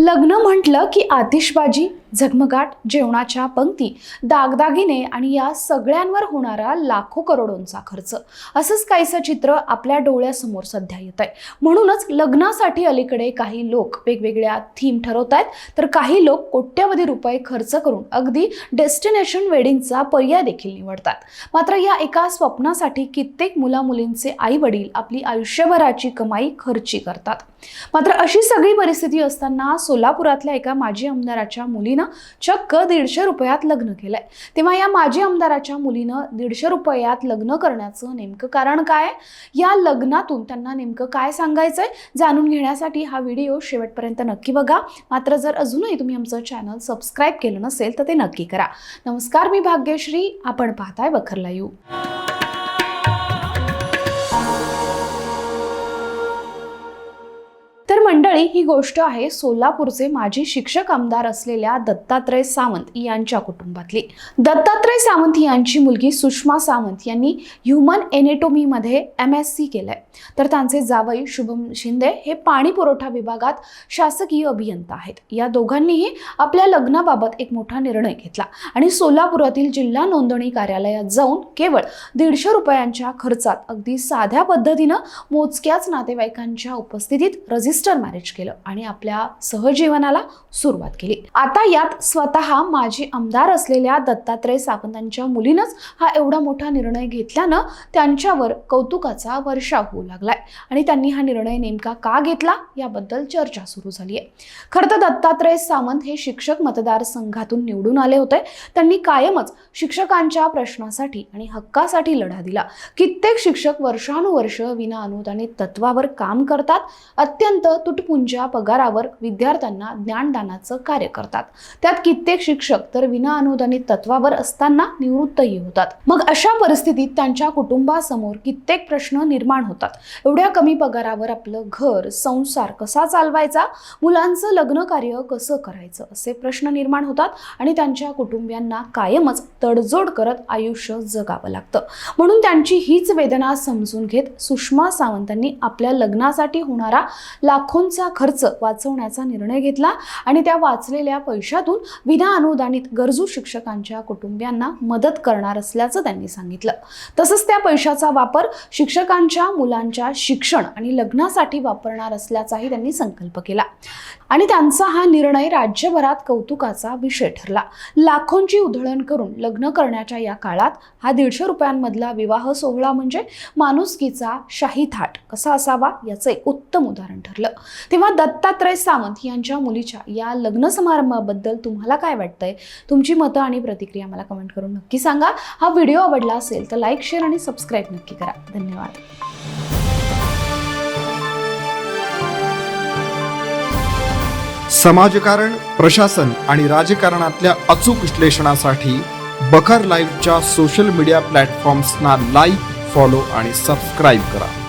लग्न म्हटलं की आतिषबाजी? झगमगाट जेवणाच्या पंक्ती दागदागिने आणि या सगळ्यांवर होणारा लाखो करोडोंचा खर्च. असंच काहीसं चित्र आपल्या डोळ्यासमोर सध्या येत आहे म्हणूनच लग्नासाठी अलीकडे काही लोक वेगवेगळ्या थीम ठरवत आहेत. तर काही लोक कोट्यवधी रुपये खर्च करून अगदी डेस्टिनेशन वेडिंगचा पर्याय देखील निवडतात. मात्र या एका स्वप्नासाठी कित्येक मुला मुलींचे आई वडील आपली आयुष्यभराची कमाई खर्ची करतात. मात्र अशी सगळी परिस्थिती असताना सोलापुरातल्या एका माजी आमदाराच्या मुली मुलीनं चक्क दीडशे रुपयात लग्न केलंय. तेव्हा या माजी आमदाराच्या मुलीनं दीडशे रुपयात लग्न करण्याचं नेमकं कारण काय? या लग्नातून त्यांना नेमकं काय सांगायचंय? जाणून घेण्यासाठी हा व्हिडिओ शेवटपर्यंत नक्की बघा. मात्र जर अजूनही तुम्ही आमचं चॅनल सबस्क्राईब केलं नसेल तर ते नक्की करा. नमस्कार मी भाग्यश्री. आपण पाहताय बखरला यू मंडळी ही गोष्ट आहे सोलापूरचे माजी शिक्षक आमदार असलेल्या दत्तात्रय सावंत यांच्या कुटुंबातली. दत्तात्रय सावंत यांची मुलगी सुषमा सावंत यांनी ह्युमन एनेटोमीमध्ये एम एस सी केलंय. तर त्यांचे जावई शुभम शिंदे हे पाणी पुरवठा विभागात शासकीय अभियंता आहेत. या दोघांनीही आपल्या लग्नाबाबत एक मोठा निर्णय घेतला आणि सोलापुरातील जिल्हा नोंदणी कार्यालयात जाऊन केवळ दीडशे रुपयांच्या खर्चात अगदी साध्या पद्धतीनं मोजक्याच नातेवाईकांच्या उपस्थितीत रजिस्टर मॅरेज केलं आणि आपल्या सहजीवनाला सुरुवात केली. आता यात स्वतः माजी आमदार असलेल्या दत्तात्रय सावंतांच्या मुलीनंच हा एवढा मोठा निर्णय घेतल्यानं त्यांच्यावर कौतुकाचा वर्षाव होऊ लागलाय. आणि त्यांनी हा निर्णय नेमका का घेतला याबद्दल चर्चा सुरू झाली आहे खरं तर दत्तात्रय सावंत हे शिक्षक मतदारसंघातून निवडून आले होते. त्यांनी कायमच शिक्षकांच्या प्रश्नासाठी आणि हक्कासाठी लढा दिला. कित्येक शिक्षक वर्षानुवर्ष विना अनुदानित तत्वावर काम करतात. अत्यंत तुटपुंजा पगारावर विद्यार्थ्यांना ज्ञानदानाचं कार्य करतात. त्यात कित्येक शिक्षक तर विना अनुदानित तत्वावर असताना निवृत्तही होतात. मग अशा परिस्थितीत त्यांच्या कुटुंबासमोर कित्येक प्रश्न निर्माण होतात. एवढ्या कमी पगारावर आपलं घर संसार कसा चालवायचा? मुलांचं लग्न कार्य कसं करायचं? असे प्रश्न निर्माण होतात आणि त्यांच्या कुटुंबियांना कायमच तडजोड करत आयुष्य जगावं लागतं. म्हणून त्यांची हीच वेदना समजून घेत सुषमा सावंतांनी आपल्या लग्नासाठी होणारा लाखो लाखोंचा खर्च वाचवण्याचा निर्णय घेतला आणि त्या वाचलेल्या पैशातून विना अनुदानित गरजू शिक्षकांच्या कुटुंबियांना मदत करणार असल्याचं त्यांनी सांगितलं. तसंच त्या पैशाचा वापर शिक्षकांच्या मुलांच्या शिक्षण आणि लग्नासाठी वापरणार असल्याचाही त्यांनी संकल्प केला. आणि त्यांचा हा निर्णय राज्यभरात कौतुकाचा विषय ठरला. लाखोंची उधळण करून लग्न करण्याच्या या काळात हा दीडशे रुपयांमधला विवाह सोहळा म्हणजे माणुसकीचा शाही थाट कसा असावा याचं एक उत्तम उदाहरण ठरलं. तेव्हा दत्तात्रय सावंत यांच्या मुलीच्या या लग्न समारंभाबद्दल तुम्हाला काय वाटतंय? तुमची मतं आणि प्रतिक्रिया मला कमेंट करून नक्की सांगा. हा व्हिडिओ आवडला असेल तर लाईक शेअर आणि सबस्क्राईब नक्की करा. धन्यवाद. समाजकारण प्रशासन आणि राजकारणातल्या अचूक विश्लेषणासाठी बखर लाईव्हच्या सोशल मीडिया प्लॅटफॉर्म्सना लाईक फॉलो आणि सबस्क्राईब करा.